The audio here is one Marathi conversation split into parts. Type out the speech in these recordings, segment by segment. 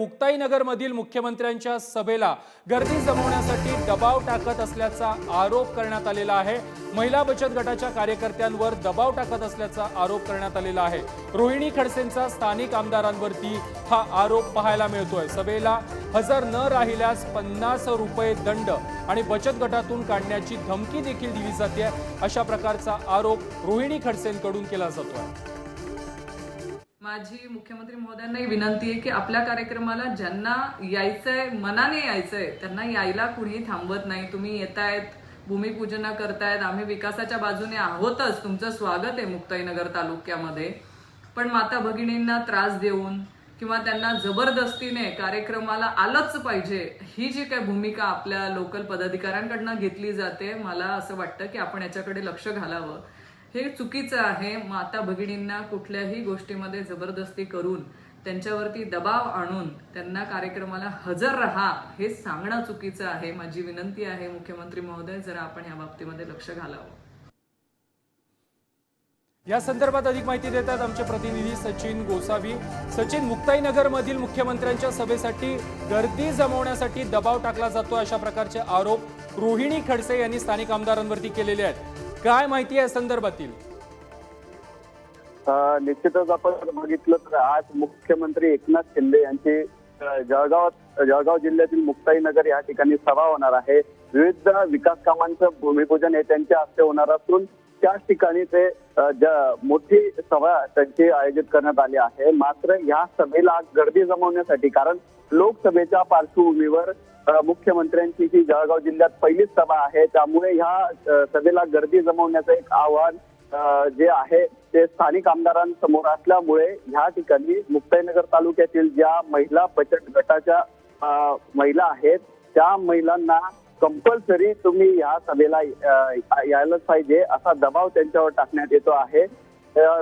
मुक्ताईनगरमधील मुख्यमंत्र्यांच्या सभेला गर्दी जमवण्यासाठी दबाव टाकत असल्याचा आरोप करण्यात आलेला आहे. महिला बचत गटाच्या कार्यकर्त्यांवर दबाव टाकत असल्याचा आरोप करण्यात आलेला आहे. रोहिणी खडसेंचा स्थानिक आमदारांवरती हा आरोप पाहायला मिळतोय. सभेला हजर न राहिल्यास पन्नास रुपये दंड आणि बचत गटातून काढण्याची धमकी देखील दिली जाते अशा प्रकारचा आरोप रोहिणी खडसेंकडून केला जातोय. माझी मुख्यमंत्री महोदयांनाही विनंती आहे की आपल्या कार्यक्रमाला ज्यांना यायचंय मनाने यायचंय त्यांना यायला कुणी थांबवत नाही. तुम्ही येतायत भूमिपूजन करतायत आम्ही विकासाच्या बाजूने आहोतच. तुमचं स्वागत आहे मुक्ताईनगर तालुक्यामध्ये. पण माता भगिनींना त्रास देऊन किंवा त्यांना जबरदस्तीने कार्यक्रमाला आलंच पाहिजे ही जी काय भूमिका आपल्या लोकल पदाधिकाऱ्यांकडनं घेतली जाते मला असं वाटतं की आपण याच्याकडे लक्ष घालावं. हे चुकीचं आहे. माता भगिनींना कुठल्याही गोष्टीमध्ये जबरदस्ती करून त्यांच्यावरती दबाव आणून त्यांना कार्यक्रमाला हजर राहा हे सांगणं चुकीचं आहे. माझी विनंती आहे मुख्यमंत्री महोदय जरा आपण या बाबतीमध्ये लक्ष घालावं. या संदर्भात अधिक माहिती देतात आमचे प्रतिनिधी सचिन गोसावी. सचिन मुक्ताईनगर मधील मुख्यमंत्र्यांच्या सभेसाठी गर्दी जमवण्यासाठी दबाव टाकला जातो अशा प्रकारचे आरोप रोहिणी खडसे यांनी स्थानिक आमदारांवरती केलेले आहेत. काय माहिती आहे संदर्भातील? निश्चितच आपण बघितलं तर आज मुख्यमंत्री एकनाथ शिंदे यांची जळगाव जळगाव जिल्ह्यातील मुक्ताईनगर या ठिकाणी सभा होणार आहे. विविध विकास कामांचं भूमिपूजन हे त्यांच्या हस्ते होणार असून त्याच ठिकाणी ते मोठी सभा त्यांची आयोजित करण्यात आली आहे. मात्र या सभेला गर्दी जमवण्यासाठी कारण लोकसभेच्या पार्श्वभूमीवर मुख्यमंत्र्यांची ही जळगाव जिल्ह्यात पहिलीच सभा आहे. त्यामुळे ह्या सभेला गर्दी जमवण्याचं एक आव्हान जे आहे ते स्थानिक आमदारांसमोर असल्यामुळे ह्या ठिकाणी मुक्ताईनगर तालुक्यातील ज्या महिला बचत गटाच्या महिला आहेत त्या महिलांना कंपल्सरी तुम्ही या सभेला यायलाच पाहिजे. असा दबाव त्यांच्यावर टाकण्यात येतो आहे.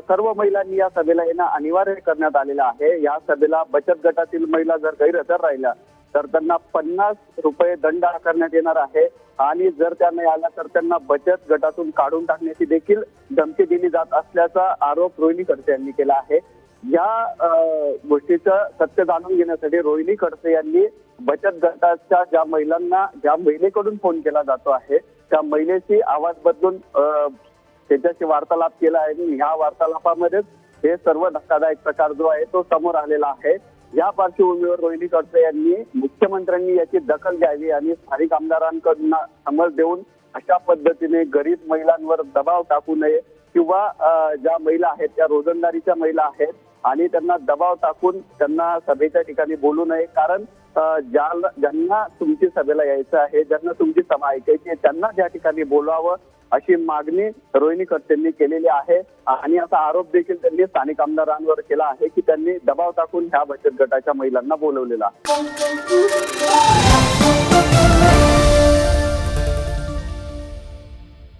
सर्व महिलांनी या सभेला येणं अनिवार्य करण्यात आलेलं आहे. या सभेला बचत गटातील महिला जर गैरहजर राहिल्या तर त्यांना पन्नास रुपये दंड आकारण्यात येणार आहे. आणि जर त्या नाही आल्या तर त्यांना बचत गटातून काढून टाकण्याची देखील धमकी दिली जात असल्याचा आरोप रोहिणी खडसे यांनी केला आहे. या गोष्टीचं सत्य जाणून घेण्यासाठी रोहिणी खडसे यांनी बचत गटाच्या ज्या महिलांना ज्या महिलेकडून फोन केला जातो आहे त्या महिलेशी आवाज बदलून त्याच्याशी वार्तालाप केला आहे. आणि ह्या वार्तालापामध्येच हे सर्व धक्कादायक प्रकार जो आहे तो समोर आलेला आहे. या पार्श्वभूमीवर रोहिणी खडसे यांनी मुख्यमंत्र्यांनी याची दखल घ्यावी आणि स्थानिक आमदारांकडून समज देऊन अशा पद्धतीने गरीब महिलांवर दबाव टाकू नये किंवा ज्या महिला आहेत त्या रोजंदारीच्या महिला आहेत आणि त्यांना दबाव टाकून त्यांना सभेच्या ठिकाणी बोलू नये. कारण ज्याला ज्यांना तुमची सभेला यायचं आहे ज्यांना तुमची सभा ऐकायची आहे त्यांना त्या ठिकाणी बोलवावं अशी मागणी रोहिणी खडसेंनी केलेली आहे. आणि असा आरोप देखील त्यांनी स्थानिक आमदारांवर केला आहे की त्यांनी दबाव टाकून ह्या बचत गटाच्या महिलांना बोलवलेला